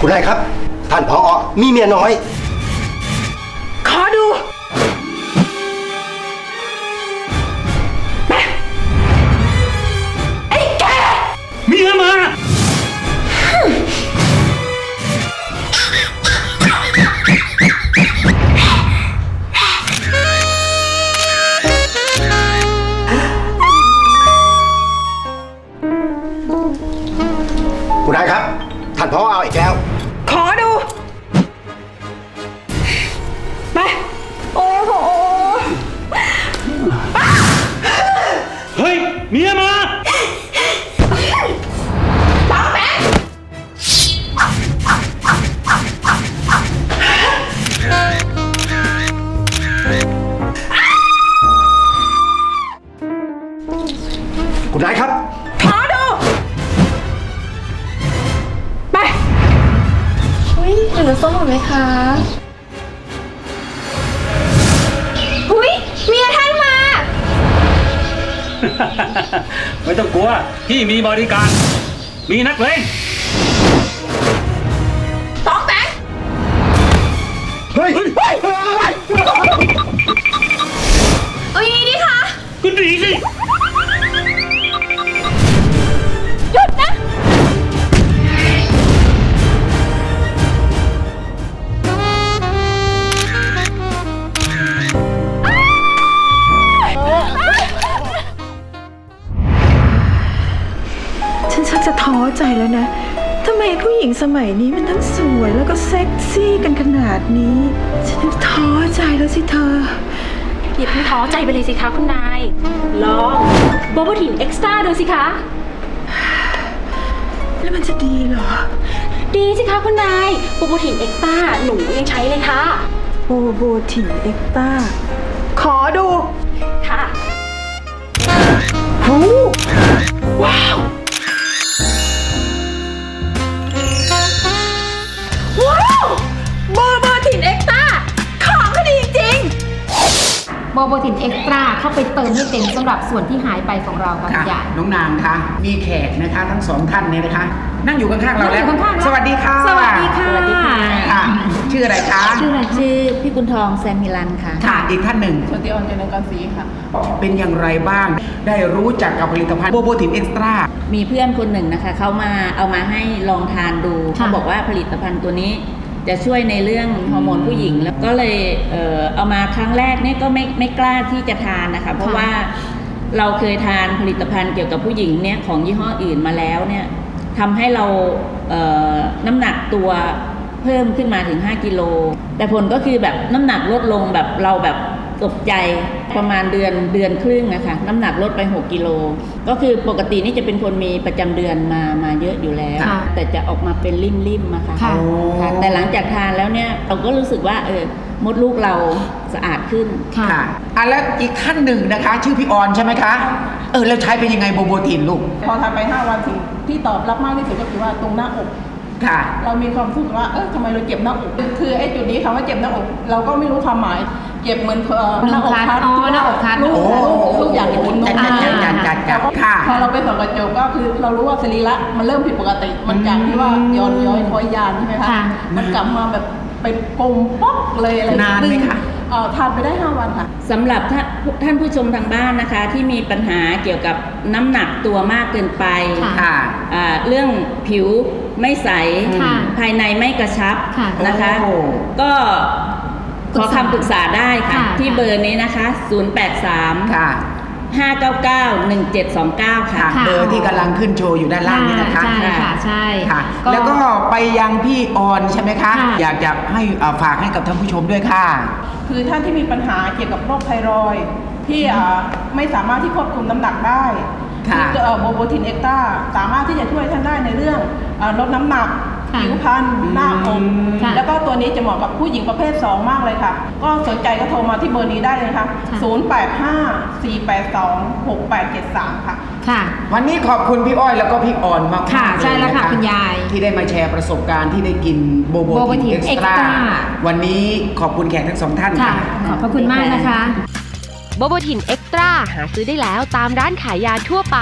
คุณนายครับ ท่านพอมีเมียน้อย ขอดูไอ้แก เมียมา คุณนายครับ ท่านพอเอาอีกแล้ว คุณนายครับขอดู ไป อุ้ยหนูส้มหมดไหมคะอุ้ยเมียท่านมา ไม่ต้องกลัว พี่มีบริการ มีนักเลงต้อง ชักจะท้อใจแล้วนะทำไมผู้หญิงสมัยนี้มันทั้งสวยแล้วก็เซ็กซี่กันขนาดนี้ ฉันท้อใจแล้วสิเธอ อย่าเพิ่งท้อใจไปเลยสิคะคุณนาย ลองโบโบถินเอ็กซ์ตร้าดูสิคะ แล้วมันจะดีเหรอ ดีสิคะคุณนายโบโบถินเอ็กซ์ตร้าหนูยังใช้เลยค่ะ โบโบถินเอ็กต้า ขอดูค่ะ หู บโบตินเอ็กซ์ตร้าเข้าไปเติมให้เต็มสำหรับส่วนที่หายไปของเราค่ะคุณค่ะยาย น้องนางคะมีแขกนะคะ ทั้งสองท่านเนี่ยนะคะ นั่งอยู่ข้างๆเราแล้วนั่งอยู่ข้างๆแล้วสวัสดีค่ะ สวัสดีค่ะ ค่ะ ชื่ออะไรคะชื่ออะไรชื่อพี่กุลทองแซมมิลันค่ะ ค่ะอีกท่านหนึ่งสวัสดีออนเจริญกรศรีค่ะ เป็นอย่างไรบ้าง ได้รู้จักกับผลิตภัณฑ์โบโบทิมเอ็กซ์ตร้า มีเพื่อนคนหนึ่งนะคะ เขามาเอามาให้ลองทานดู ค่ะ เขาบอกว่าผลิตภัณฑ์ตัวนี้ จะช่วยในเรื่องฮอร์โมนผู้หญิง แล้วก็เลยเอ่อเอามาครั้งแรกเนี่ยก็ไม่ไม่กล้าที่จะทานนะคะ เพราะว่าเราเคยทานผลิตภัณฑ์เกี่ยวกับผู้หญิงเนี่ยของยี่ห้ออื่นมาแล้วเนี่ยทำให้เราเอ่อน้ำหนักตัวเพิ่มขึ้นมาถึง 5 กิโล แต่ผลก็คือแบบน้ำหนักลดลงแบบเราแบบ ตกใจประมาณเดือนเดือนครึ่งนะคะน้ำหนักลดไป 6กิโลก็คือปกตินี่จะเป็นคนมีประจำเดือนมามาเยอะอยู่แล้ว ค่ะแต่จะออกมาเป็นริ่มๆอะค่ะค่ะ ค่ะแต่หลังจากทานแล้วเนี่ยเราก็รู้สึกว่าเออมดลูกเราสะอาดขึ้น ค่ะ ค่ะอะแล้วอีกท่านหนึ่งนะคะ ชื่อพี่ออนใช่ไหมคะ เออแล้วใช้เป็นยังไงโบโบทินลูก พอทำไป 5 วันสิ่งที่ตอบรับมากที่สุดก็คือว่าตรงหน้าอก ค่ะ เรามีความรู้สึกว่าเออทำไมเราเจ็บหน้าอก คือไอ้จุดนี้คำว่าเจ็บหน้าอก เราก็ไม่รู้ความหมาย เจ็บเหมือนเอ่อหน้าอกคัดอ๋อหน้าอกคัดลูกโอ้ลูกลูกอยากจะกินนมจัดจัดจัดจัดจัดค่ะ พอเราไปส่องกระจกก็คือเรารู้ว่าสรีระมันเริ่มผิดปกติ มันจากที่ว่าย้อนย้อยคอยยานใช่ไหมคะค่ะ มันกลับมาแบบเป็นกลมป๊อกเลยอะไรนานไหมคะ เอ่อทานไปได้ 5 วันค่ะ สำหรับท่านท่านผู้ชมทางบ้านนะคะ ที่มีปัญหาเกี่ยวกับน้ำหนักตัวมากเกินไปค่ะค่ะ อ่าเรื่องผิวไม่ใส ค่ะภายในไม่กระชับค่ะ นะคะ โอ้ ก็ ขอปรึกษา คำปรึกษาได้ค่ะ ค่ะ ที่เบอร์นี้นะคะ 083 ค่ะ 599 1729 ค่ะ ค่ะค่ะเบอร์ที่กำลังขึ้นโชว์อยู่ด้านล่างนี่นะคะ ใช่ค่ะ ใช่ ค่ะ แล้วก็ไปยังพี่ออนใช่ไหมคะ ค่ะ อยากจะให้เอ่อฝากให้กับท่านผู้ชมด้วยค่ะ คือท่านที่มีปัญหาเกี่ยวกับโรคไทรอยด์ที่อ่าไม่สามารถที่ควบคุมน้ำหนักได้ค่ะที่โบโบทินเอ็กต้าสามารถที่จะช่วยท่านได้ในเรื่องอาลดน้ำหนักค่ะ ผิวพรรณหน้าอกค่ะแล้วก็ตัว นี้จะเหมาะกับผู้หญิงประเภท 2 มากเลยค่ะ ก็สนใจก็โทรมาที่เบอร์นี้ได้เลยค่ะ 0854826873 ค่ะ ค่ะ วันนี้ขอบคุณพี่อ้อยแล้วก็พี่ออนมากๆค่ะเยใช่แล้วค่ะนคุณยายที่ได้มาแชร์ประสบการณ์ที่ได้กินโบโบโบโบทิทินนเอ็กซ์ตร้า Extra วันนี้ขอบคุณแขกทั้งสองท่านค่ะค่ะ ขอบพระคุณมากนะคะ โบโบทินเอ็กตร้าหาซื้อได้แล้วตามร้านขายยาทั่วไป